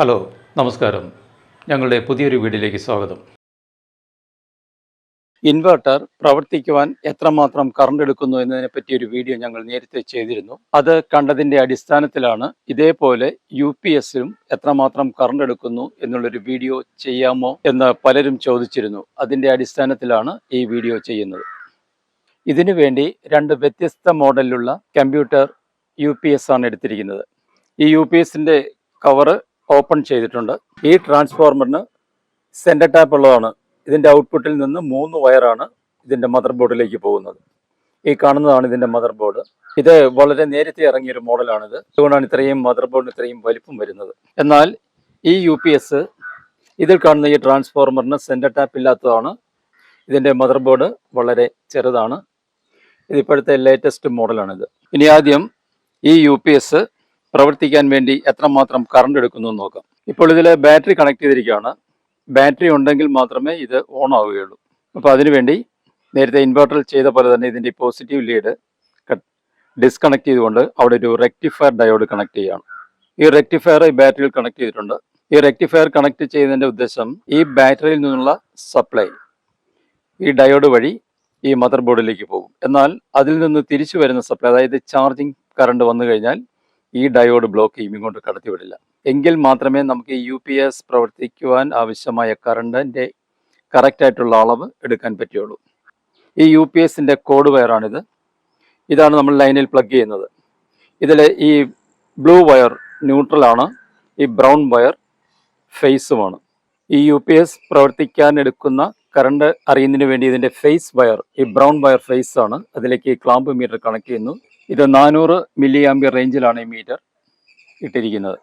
Hello നമസ്കാരം. ഞങ്ങളുടെ പുതിയൊരു വീഡിയോയിലേക്ക് സ്വാഗതം. ഇൻവെർട്ടർ പ്രവർത്തിക്കുവാൻ എത്രമാത്രം കറണ്ട് എടുക്കുന്നു എന്നതിനെ പറ്റി ഒരു വീഡിയോ ഞങ്ങൾ നേരത്തെ ചെയ്തിരുന്നു. അത് കണ്ടതിന്റെ അടിസ്ഥാനത്തിലാണ് ഇതേപോലെ യു പി എസിലും എത്രമാത്രം കറണ്ട് എടുക്കുന്നു എന്നുള്ളൊരു വീഡിയോ ചെയ്യാമോ എന്ന് പലരും ചോദിച്ചിരുന്നു. അതിന്റെ അടിസ്ഥാനത്തിലാണ് ഈ വീഡിയോ ചെയ്യുന്നത്. ഇതിനു വേണ്ടി രണ്ട് വ്യത്യസ്ത മോഡലിലുള്ള കമ്പ്യൂട്ടർ യു പി എസ് ആണ് എടുത്തിരിക്കുന്നത്. ഈ യു പി എസിന്റെ കവറ് ഓപ്പൺ ചെയ്തിട്ടുണ്ട്. ഈ ട്രാൻസ്ഫോർമറിന് സെന്റർ ടാപ്പ് ഉള്ളതാണ്. ഇതിന്റെ ഔട്ട്പുട്ടിൽ നിന്ന് മൂന്ന് വയറാണ് ഇതിന്റെ മദർ ബോർഡിലേക്ക് പോകുന്നത്. ഈ കാണുന്നതാണ് ഇതിന്റെ മദർ ബോർഡ് ഇത് വളരെ നേരത്തെ ഇറങ്ങിയൊരു മോഡലാണിത്. അതുകൊണ്ടാണ് ഇത്രയും മദർ ബോർഡിന് ഇത്രയും വലിപ്പം വരുന്നത്. എന്നാൽ ഈ യു പി എസ് ഇതിൽ കാണുന്ന ഈ ട്രാൻസ്ഫോർമറിന് സെന്റർ ടാപ്പ് ഇല്ലാത്തതാണ്. ഇതിന്റെ മദർ ബോർഡ് വളരെ ചെറുതാണ്. ഇതിപ്പോഴത്തെ ലേറ്റസ്റ്റ് മോഡലാണിത് ഇനി ആദ്യം ഈ യു പി എസ് പ്രവർത്തിക്കാൻ വേണ്ടി എത്രമാത്രം കറണ്ട് എടുക്കുന്നു എന്ന് നോക്കാം. ഇപ്പോൾ ഇതിൽ ബാറ്ററി കണക്ട് ചെയ്തിരിക്കുകയാണ്. ബാറ്ററി ഉണ്ടെങ്കിൽ മാത്രമേ ഇത് ഓൺ ആവുകയുള്ളൂ. അപ്പോൾ അതിനുവേണ്ടി നേരത്തെ ഇൻവെർട്ടറിൽ ചെയ്ത പോലെ തന്നെ ഇതിന്റെ പോസിറ്റീവ് ലീഡ് ഡിസ്കണക്ട് ചെയ്തുകൊണ്ട് അവിടെ ഒരു റെക്ടിഫയർ ഡയോഡ് കണക്ട് ചെയ്യുകയാണ് ഈ റെക്ടിഫയർ ഈ ബാറ്ററിയിൽ കണക്ട് ചെയ്തിട്ടുണ്ട്. ഈ റെക്ടിഫയർ കണക്ട് ചെയ്യുന്നതിന്റെ ഉദ്ദേശം ഈ ബാറ്ററിയിൽ നിന്നുള്ള സപ്ലൈ ഈ ഡയോഡ് വഴി ഈ മദർ ബോർഡിലേക്ക് പോകും. എന്നാൽ അതിൽ നിന്ന് തിരിച്ചു വരുന്ന സപ്ലൈ അതായത് ചാർജിങ് കറണ്ട് വന്നു കഴിഞ്ഞാൽ ഈ ഡയോഡ് ബ്ലോക്ക് ചെയ്യും ഇങ്ങോട്ട് കടത്തിവിടില്ല. എങ്കിൽ മാത്രമേ നമുക്ക് യു പി എസ് പ്രവർത്തിക്കുവാൻ ആവശ്യമായ കറണ്ടിന്റെ കറക്റ്റായിട്ടുള്ള അളവ് എടുക്കാൻ പറ്റുകയുള്ളൂ. ഈ യു പി എസിന്റെ കോഡ് വയറാണിത് ഇതാണ് നമ്മൾ ലൈനിൽ പ്ലഗ് ചെയ്യുന്നത്. ഇതിൽ ഈ ബ്ലൂ വയർ ന്യൂട്രലാണ് ഈ ബ്രൗൺ വയർ ഫേസുമാണ് ഈ യു പി എസ് പ്രവർത്തിക്കാൻ എടുക്കുന്ന കറണ്ട് അറിയുന്നതിന് വേണ്ടി ഇതിന്റെ ഫേസ് വയർ ഈ ബ്രൗൺ വയർ ഫേസ് ആണ്. അതിലേക്ക് ക്ലാമ്പ് മീറ്റർ കണക്ട് ചെയ്യുന്നു. ഇത് നാനൂറ് മില്ലി ആംബിയർ റേഞ്ചിലാണ് ഈ മീറ്റർ ഇട്ടിരിക്കുന്നത്.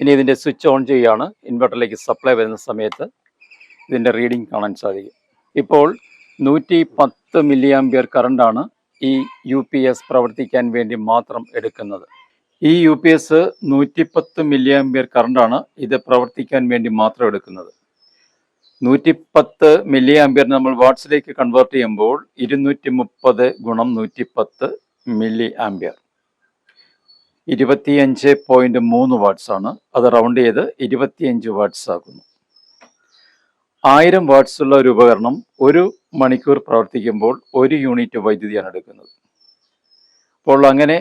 ഇനി ഇതിന്റെ സ്വിച്ച് ഓൺ ചെയ്യുകയാണ് ഇൻവെർട്ടറിലേക്ക് സപ്ലൈ വരുന്ന സമയത്ത് ഇതിന്റെ റീഡിംഗ് കാണാൻ സാധിക്കും. ഇപ്പോൾ നൂറ്റി പത്ത് മില്ലി ആംബിയർ കറണ്ടാണ് ഈ യു പി എസ് പ്രവർത്തിക്കാൻ വേണ്ടി മാത്രം എടുക്കുന്നത്. ഈ യു പി എസ് നൂറ്റിപ്പത്ത് മില്ലി ആംബിയർ കറണ്ടാണ് ഇത് പ്രവർത്തിക്കാൻ വേണ്ടി മാത്രം എടുക്കുന്നത്. നൂറ്റിപ്പത്ത് മില്ലി ആംബിയർ നമ്മൾ വാട്ട്സിലേക്ക് കൺവേർട്ട് ചെയ്യുമ്പോൾ ഇരുന്നൂറ്റി മുപ്പത് ഗുണം നൂറ്റിപ്പത്ത് മില്ലി ആംബിയർ ഇരുപത്തിയഞ്ച് പോയിന്റ് മൂന്ന് വാട്ട്സ് ആണ്. അത് റൗണ്ട് ചെയ്ത് ഇരുപത്തിയഞ്ച് വാട്ട്സ് ആകുന്നു ആയിരം വാട്ട്സ് ഉള്ള ഒരു ഉപകരണം ഒരു മണിക്കൂർ പ്രവർത്തിക്കുമ്പോൾ ഒരു യൂണിറ്റ് വൈദ്യുതിയാണ് എടുക്കുന്നത്. അപ്പോൾ അങ്ങനെ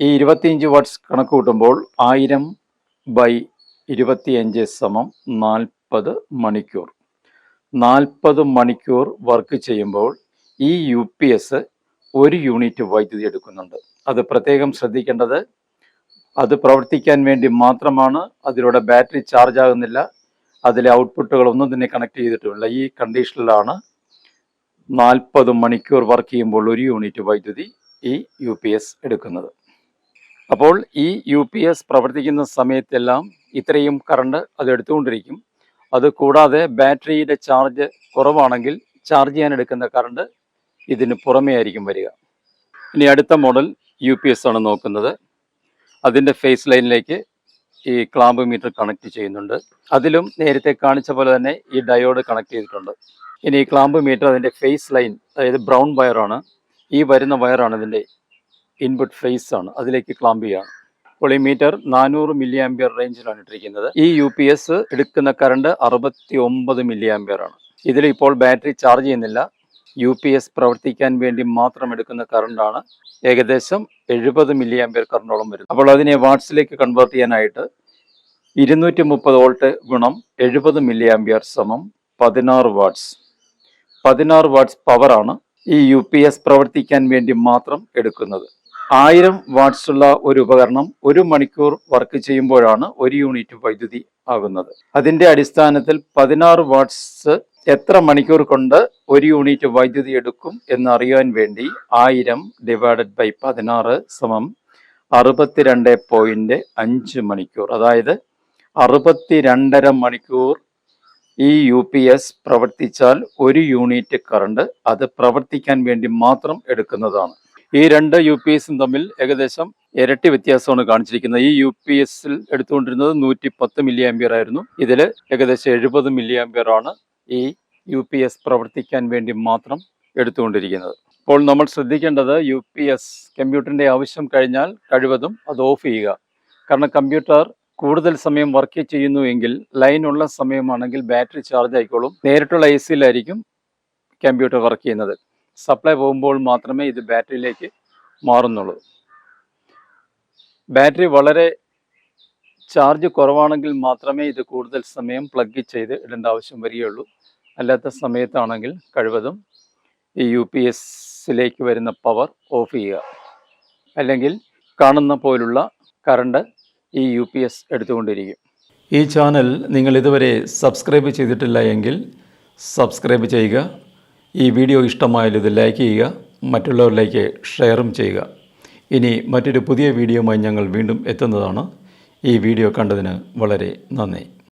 ഈ ഇരുപത്തിയഞ്ച് വാട്ട്സ് കണക്ക് കൂട്ടുമ്പോൾ ആയിരം ബൈ ഇരുപത്തിയഞ്ച് സമം നാൽപ്പത് മണിക്കൂർ. നാൽപ്പത് മണിക്കൂർ വർക്ക് ചെയ്യുമ്പോൾ ഈ യു പി എസ് ഒരു യൂണിറ്റ് വൈദ്യുതി എടുക്കുന്നുണ്ട്. അത് പ്രത്യേകം ശ്രദ്ധിക്കേണ്ടത് അത് പ്രവർത്തിക്കാൻ വേണ്ടി മാത്രമാണ് അതിലൂടെ ബാറ്ററി ചാർജ് ആകുന്നില്ല. അതിലെ ഔട്ട്പുട്ടുകൾ ഒന്നും തന്നെ കണക്ട് ചെയ്തിട്ടുമില്ല. ഈ കണ്ടീഷനിലാണ് നാൽപ്പത് മണിക്കൂർ വർക്ക് ചെയ്യുമ്പോൾ ഒരു യൂണിറ്റ് വൈദ്യുതി ഈ യു പി എസ് എടുക്കുന്നത്. അപ്പോൾ ഈ യു പി എസ് പ്രവർത്തിക്കുന്ന സമയത്തെല്ലാം ഇത്രയും കറണ്ട് അത് എടുത്തുകൊണ്ടിരിക്കും. അത് കൂടാതെ ബാറ്ററിയുടെ ചാർജ് കുറവാണെങ്കിൽ ചാർജ് ചെയ്യാൻ എടുക്കുന്ന കറണ്ട് ഇതിന് പുറമേ ആയിരിക്കും വരിക. ഇനി അടുത്ത മോഡൽ യു പി എസ് ആണ് നോക്കുന്നത്. അതിന്റെ ഫേസ് ലൈനിലേക്ക് ഈ ക്ലാമ്പ് മീറ്റർ കണക്ട് ചെയ്യുന്നുണ്ട്. അതിലും നേരത്തെ കാണിച്ച പോലെ തന്നെ ഈ ഡയോഡ് കണക്ട് ചെയ്തിട്ടുണ്ട്. ഇനി ഈ ക്ലാമ്പ് മീറ്റർ അതിന്റെ ഫേസ് ലൈൻ അതായത് ബ്രൗൺ വയറാണ് ഈ വരുന്ന വയറാണ് ഇതിന്റെ ഇൻപുട്ട് ഫേസ് ആണ്. അതിലേക്ക് ക്ലാമ്പ് ചെയ്യാണ് അപ്പോൾ ഈ മീറ്റർ നാനൂറ് മില്ലി ആംബിയർ റേഞ്ചിലാണ് ഇട്ടിരിക്കുന്നത്. ഈ യു പി എസ് എടുക്കുന്ന കറണ്ട് അറുപത്തി ഒമ്പത് മില്ലി ആംബിയർ ആണ്. ഇതിൽ ഇപ്പോൾ ബാറ്ററി ചാർജ് ചെയ്യുന്നില്ല. യു പി എസ് പ്രവർത്തിക്കാൻ വേണ്ടി മാത്രം എടുക്കുന്ന കറണ്ടാണ് ഏകദേശം എഴുപത് മില്ലി ആംപിയർ കറണ്ടോളം വരുന്നത്. അപ്പോൾ അതിനെ വാട്ട്സിലേക്ക് കൺവേർട്ട് ചെയ്യാനായിട്ട് ഇരുന്നൂറ്റി മുപ്പത് വോൾട്ട് ഗുണം എഴുപത് മില്ലി ആംപിയർ സമം പതിനാറ് വാട്ട്സ് പതിനാറ് വാട്ട്സ് പവറാണ് ഈ യു പി എസ് പ്രവർത്തിക്കാൻ വേണ്ടി മാത്രം എടുക്കുന്നത്. ആയിരം വാട്ട്സുള്ള ഒരു ഉപകരണം ഒരു മണിക്കൂർ വർക്ക് ചെയ്യുമ്പോഴാണ് ഒരു യൂണിറ്റ് വൈദ്യുതി ആകുന്നത്. അതിന്റെ അടിസ്ഥാനത്തിൽ പതിനാറ് വാട്ട്സ് എത്ര മണിക്കൂർ കൊണ്ട് ഒരു യൂണിറ്റ് വൈദ്യുതി എടുക്കും എന്ന് അറിയാൻ വേണ്ടി ആയിരം ഡിവൈഡഡ് ബൈ പതിനാറ് സമം അറുപത്തിരണ്ട് പോയിന്റ് അഞ്ച് മണിക്കൂർ. അതായത് അറുപത്തിരണ്ടര മണിക്കൂർ ഈ യു പി എസ് പ്രവർത്തിച്ചാൽ ഒരു യൂണിറ്റ് കറണ്ട് അത് പ്രവർത്തിക്കാൻ വേണ്ടി മാത്രം എടുക്കുന്നതാണ്. ഈ രണ്ട് യു പി എസും തമ്മിൽ ഏകദേശം ഇരട്ടി വ്യത്യാസമാണ് കാണിച്ചിരിക്കുന്നത്. ഈ യു പി എസിൽ എടുത്തുകൊണ്ടിരുന്നത് നൂറ്റി പത്ത് മില്ലി ആംബിയർ ആയിരുന്നു. ഇതിൽ ഏകദേശം എഴുപത് മില്ലി ആംബിയർ ആണ് ഈ യു പി എസ് പ്രവർത്തിക്കാൻ വേണ്ടി മാത്രം എടുത്തുകൊണ്ടിരിക്കുന്നത്. അപ്പോൾ നമ്മൾ ശ്രദ്ധിക്കേണ്ടത് യു പി എസ് കമ്പ്യൂട്ടറിന്റെ ആവശ്യം കഴിഞ്ഞാൽ കഴിവതും അത് ഓഫ് ചെയ്യുക. കാരണം കമ്പ്യൂട്ടർ കൂടുതൽ സമയം വർക്ക് ചെയ്യുന്നു എങ്കിൽ ലൈൻ ഉള്ള സമയമാണെങ്കിൽ ബാറ്ററി ചാർജ് ആയിക്കോളും. നേരിട്ടുള്ള എ സിയിലായിരിക്കും കമ്പ്യൂട്ടർ വർക്ക് ചെയ്യുന്നത്. സപ്ലൈ പോകുമ്പോൾ മാത്രമേ ഇത് ബാറ്ററിയിലേക്ക് മാറുന്നുള്ളൂ. ബാറ്ററി വളരെ ചാർജ് കുറവാണെങ്കിൽ മാത്രമേ ഇത് കൂടുതൽ സമയം പ്ലഗ് ചെയ്ത് ഇടേണ്ട ആവശ്യം വരികയുള്ളൂ. അല്ലാത്ത സമയത്താണെങ്കിൽ കഴിവതും ഈ യു പി എസിലേക്ക് വരുന്ന പവർ ഓഫ് ചെയ്യുക. അല്ലെങ്കിൽ കാണുന്ന പോലുള്ള കറണ്ട് ഈ യു പി എസ് എടുത്തുകൊണ്ടിരിക്കും. ഈ ചാനൽ നിങ്ങൾ ഇതുവരെ സബ്സ്ക്രൈബ് ചെയ്തിട്ടില്ല എങ്കിൽ സബ്സ്ക്രൈബ് ചെയ്യുക. ഈ വീഡിയോ ഇഷ്ടമായാൽ ഇത് ലൈക്ക് ചെയ്യുക. മറ്റുള്ളവരിലേക്ക് ഷെയറും ചെയ്യുക. ഇനി മറ്റൊരു പുതിയ വീഡിയോയുമായി ഞങ്ങൾ വീണ്ടും എത്തുന്നതാണ്. ഈ വീഡിയോ കണ്ടതിന് വളരെ നന്ദി.